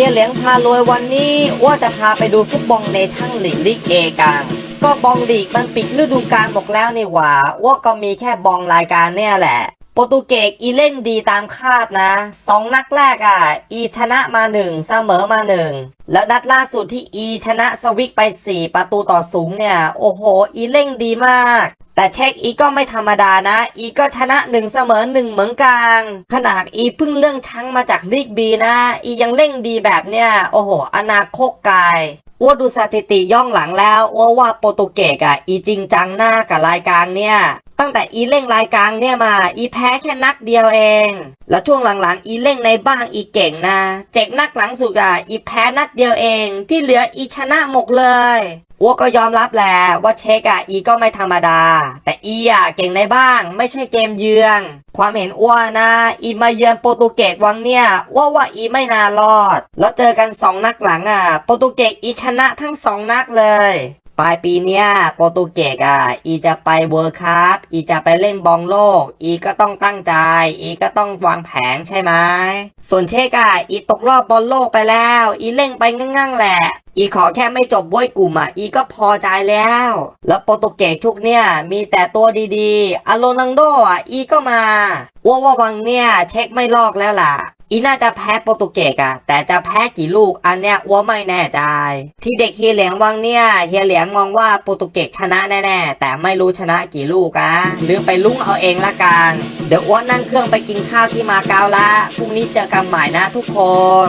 ฮียเหลียงพารวยวันนี้ว่าจะพาไปดูฟุตบอลในทั้งหลีกลีกเอกันก็บอลลีกมันปิดฤดูกาลบอกแล้วนี่หว่า ว่าก็มีแค่บอลรายการเนี่ยแหละ โปรตุเกสอีเล่นดีตามคาดนะสองนัดแรกอะ อีชนะมาหนึ่งเสมอมาหนึ่งแล้วนัดล่าสุดที่อีชนะสวิกไป 4 ประตูต่อสูงเนี่ย โอ้โห อีเล่งดีมาก แต่เช็คอีก็ไม่ธรรมดานะ อีก็ชนะหนึ่งเสมอหนึ่งเหมือนกันขนาดอีเพิ่งเรื่องชั้งมาจากลีกบีนะ อียังเล่งดีแบบเนี่ยโอ้โห อนาคตไกลอ้วดูสถิติย่องหลังแล้วอ้วว่าโปรตุเกสอะอีจริงจังหน้ากับรายการเนี่ยตั้งแต่อีเล่งรายการเนี่ยมา อีแพ้แค่นักเดียวเอง แล้วช่วงหลังๆ อีเล่งในบ้างอีเก่งนะ เจ็กนักหลังสุดอะอีแพ้นัดเดียวเอง ที่เหลืออีชนะหมดเลย อ้วก็ยอมรับแหละว่าเช็คอะอีก็ไม่ธรรมดา แต่อีอะเก่งในบ้าง ไม่ใช่เกมเยือนความเห็นอ้วนะอีมาเยือนโปรตุเกสวังเนี่ยว่าว่าอีไม่น่ารอด แล้วเจอกันสองนัดหลังอะโปรตุเกสอีชนะทั้งสองนัดเลย ปลายปีเนี้ยโปรตุเกสอะอีจะไปเวิร์คัพอีจะไปเล่นบอลโลก อีก็ต้องตั้งใจ อีก็ต้องวางแผนใช่ไหมส่วนเชกอะอีตกรอบบอลโลกไปแล้ว อีเล่งไปง่างๆแหละ อีขอแค่ไม่จบบวยกลุ่มอะอีก็พอใจแล้ว แล้วโปรตุเกสชุกเนี่ยมีแต่ตัวดีๆอโรนังโดอะอีก็มาว่าว่าวังเนี่ยเช็คไม่ลอกแล้วล่ะ อีน่าจะแพ้โปรตุเกสอะแต่จะแพ้กี่ลูกอันเนี้ยอ้วไม่แน่ใจ ที่เด็กเฮียเหลียงวังเนี่ยเฮียเหลียงมองว่าโปรตุเกสชนะแน่ๆ แต่ไม่รู้ชนะกี่ลูกอะหรือไปลุ้งเอาเองละกัน เดี๋ยวอ้วนนั่งเครื่องไปกินข้าวที่มาเก๊าละพรุ่งนี้เจอกันใหม่นะทุกคน